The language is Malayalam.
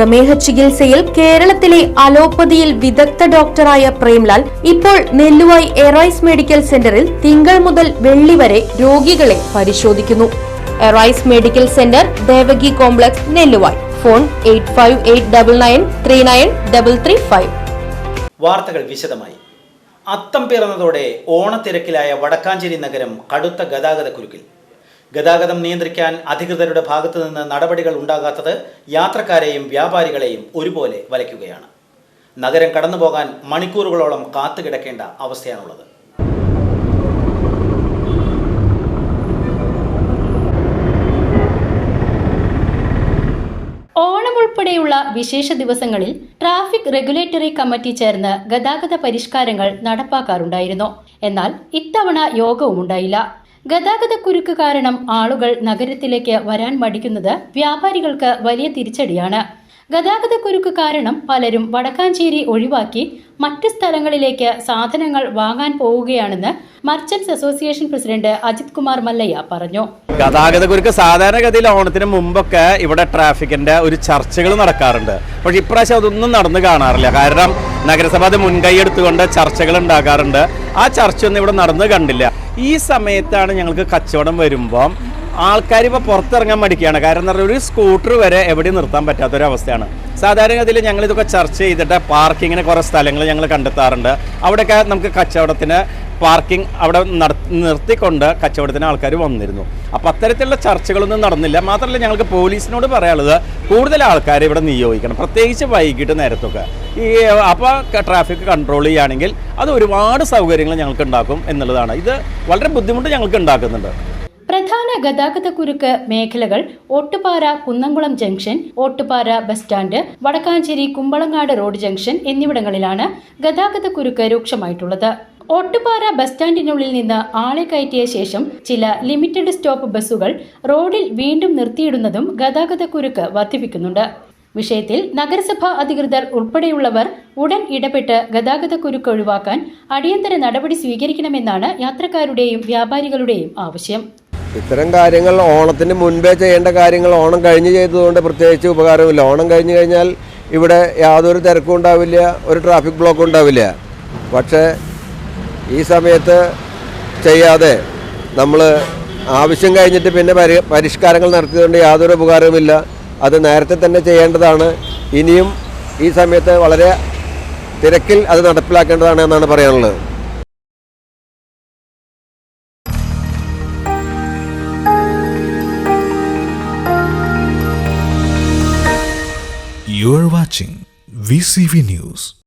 പ്രമേഹ ചികിത്സയിൽ കേരളത്തിലെ അലോപ്പതിയിൽ വിദഗ്ധ ഡോക്ടറായ പ്രേംലാൽ ഇപ്പോൾ നെല്ലുവായി എറൈസ് മെഡിക്കൽ സെന്ററിൽ തിങ്കൾ മുതൽ വെള്ളി വരെ രോഗികളെ പരിശോധിക്കുന്നു. Arise medical centre Devaki complex Nelluvai. Phone eight വാർത്തകൾ വിശദമായി. അത്തം പിറന്നതോടെ ഓണത്തിരക്കിലായ വടക്കാഞ്ചേരി നഗരം കടുത്ത ഗതാഗത കുരുക്കിൽ ഗതാഗതം നിയന്ത്രിക്കാൻ അധികൃതരുടെ ഭാഗത്തുനിന്ന് നടപടികൾ ഉണ്ടാകാത്തത് യാത്രക്കാരെയും വ്യാപാരികളെയും ഒരുപോലെ വലയ്ക്കുകയാണ്. നഗരം കടന്നുപോകാൻ മണിക്കൂറുകളോളം കാത്തുകിടക്കേണ്ട അവസ്ഥയാണുള്ളത്. ഉൾപ്പെടെയുള്ള വിശേഷ ദിവസങ്ങളിൽ ട്രാഫിക് റെഗുലേറ്ററി കമ്മിറ്റി ചേർന്ന് ഗതാഗത പരിഷ്കാരങ്ങൾ നടപ്പാക്കാറുണ്ടായിരുന്നു. എന്നാൽ ഇത്തവണ യോഗവും ഉണ്ടായില്ല ഗതാഗത കുരുക്ക് കാരണം ആളുകൾ നഗരത്തിലേക്ക് വരാൻ മടിക്കുന്നത് വ്യാപാരികൾക്ക് വലിയ തിരിച്ചടിയാണ്. ഗതാഗത കുരുക്ക് കാരണം പലരും വടക്കാഞ്ചേരി ഒഴിവാക്കി മറ്റ് സ്ഥലങ്ങളിലേക്ക് സാധനങ്ങൾ വാങ്ങാൻ പോവുകയാണെന്ന് merchants association president Ajith Kumar Mallaya പറഞ്ഞു. ഗതാഗത കുരുക്ക് സാധാരണഗതിയിൽ ഓണത്തിന് മുമ്പൊക്കെ ഇവിടെ ട്രാഫിക്കിന്റെ ഒരു ചർച്ചകൾ നടക്കാറുണ്ട്. പക്ഷെ ഇപ്രാവശ്യം അതൊന്നും നടന്നു കാണാറില്ല. കാരണം നഗരസഭ മുൻകൈ എടുത്തുകൊണ്ട് ചർച്ചകൾ ഉണ്ടാക്കാറുണ്ട്. ആ ചർച്ചയൊന്നും ഇവിടെ നടന്നു കണ്ടില്ല. ഈ സമയത്താണ് ഞങ്ങൾക്ക് കച്ചവടം വരുമ്പോൾ ആൾക്കാർ ഇപ്പോൾ പുറത്തിറങ്ങാൻ മടിക്കുകയാണ്. കാരണം എന്ന് പറഞ്ഞാൽ ഒരു സ്കൂട്ടർ വരെ എവിടെ നിർത്താൻ പറ്റാത്തൊരവസ്ഥയാണ്. സാധാരണഗതിയിൽ ഞങ്ങൾ ഇതൊക്കെ ചർച്ച ചെയ്തിട്ട് പാർക്കിങ്ങിന് കുറേ സ്ഥലങ്ങൾ ഞങ്ങൾ കണ്ടെത്താറുണ്ട്. അവിടെയൊക്കെ നമുക്ക് കച്ചവടത്തിന് പാർക്കിംഗ് അവിടെ നിർത്തിക്കൊണ്ട് കച്ചവടത്തിന് ആൾക്കാർ വന്നിരുന്നു. അപ്പോൾ അത്തരത്തിലുള്ള ചർച്ചകളൊന്നും നടന്നില്ല. മാത്രമല്ല ഞങ്ങൾക്ക് പോലീസിനോട് പറയാനുള്ളത് കൂടുതൽ ആൾക്കാരെ ഇവിടെ നിയോഗിക്കണം. പ്രത്യേകിച്ച് വൈകിട്ട് നേരത്തൊക്കെ. ഈ അപ്പോൾ ട്രാഫിക് കൺട്രോൾ ചെയ്യുകയാണെങ്കിൽ അത് ഒരുപാട് സൗകര്യങ്ങൾ ഞങ്ങൾക്ക് ഉണ്ടാക്കും എന്നുള്ളതാണ്. ഇത് വളരെ ബുദ്ധിമുട്ട് ഞങ്ങൾക്ക് ഉണ്ടാക്കുന്നുണ്ട്. പ്രധാന ഗതാഗത കുരുക്ക് മേഖലകൾ Ottupara Kunnamkulam junction Ottupara bus stand Vadakkanchery Kumbalangad road junction എന്നിവിടങ്ങളിലാണ് ഗതാഗത കുരുക്ക് രൂക്ഷമായിട്ടുള്ളത്. ഓട്ടുപാറ ബസ് സ്റ്റാൻഡിനുള്ളിൽ നിന്ന് ആളെ കയറ്റിയ ശേഷം ചില ലിമിറ്റഡ് സ്റ്റോപ്പ് ബസ്സുകൾ റോഡിൽ വീണ്ടും നിർത്തിയിടുന്നതും ഗതാഗതക്കുരുക്ക് വർദ്ധിപ്പിക്കുന്നുണ്ട്. വിഷയത്തിൽ നഗരസഭാ അധികൃതർ ഉൾപ്പെടെയുള്ളവർ ഉടൻ ഇടപെട്ട് ഗതാഗതക്കുരുക്ക് ഒഴിവാക്കാൻ അടിയന്തര നടപടി സ്വീകരിക്കണമെന്നാണ് യാത്രക്കാരുടെയും വ്യാപാരികളുടെയും ആവശ്യം. ഇത്തരം കാര്യങ്ങൾ ഓണത്തിന് മുൻപേ ചെയ്യേണ്ട കാര്യങ്ങൾ ഓണം കഴിഞ്ഞ് ചെയ്തതുകൊണ്ട് പ്രത്യേകിച്ച് ഉപകാരമില്ല. ഓണം കഴിഞ്ഞ് കഴിഞ്ഞാൽ ഇവിടെ യാതൊരു തിരക്കും ഉണ്ടാവില്ല ഒരു ട്രാഫിക് ബ്ലോക്കും ഉണ്ടാവില്ല. പക്ഷേ ഈ സമയത്ത് ചെയ്യാതെ നമ്മൾ ആവശ്യം കഴിഞ്ഞിട്ട് പിന്നെ പരി പരിഷ്കാരങ്ങൾ നടത്തിയതുകൊണ്ട് യാതൊരു ഉപകാരവുമില്ല. അത് നേരത്തെ തന്നെ ചെയ്യേണ്ടതാണ്. ഇനിയും ഈ സമയത്ത് വളരെ തിരക്കിൽ അത് നടപ്പിലാക്കേണ്ടതാണ് എന്നാണ് പറയാനുള്ളത്.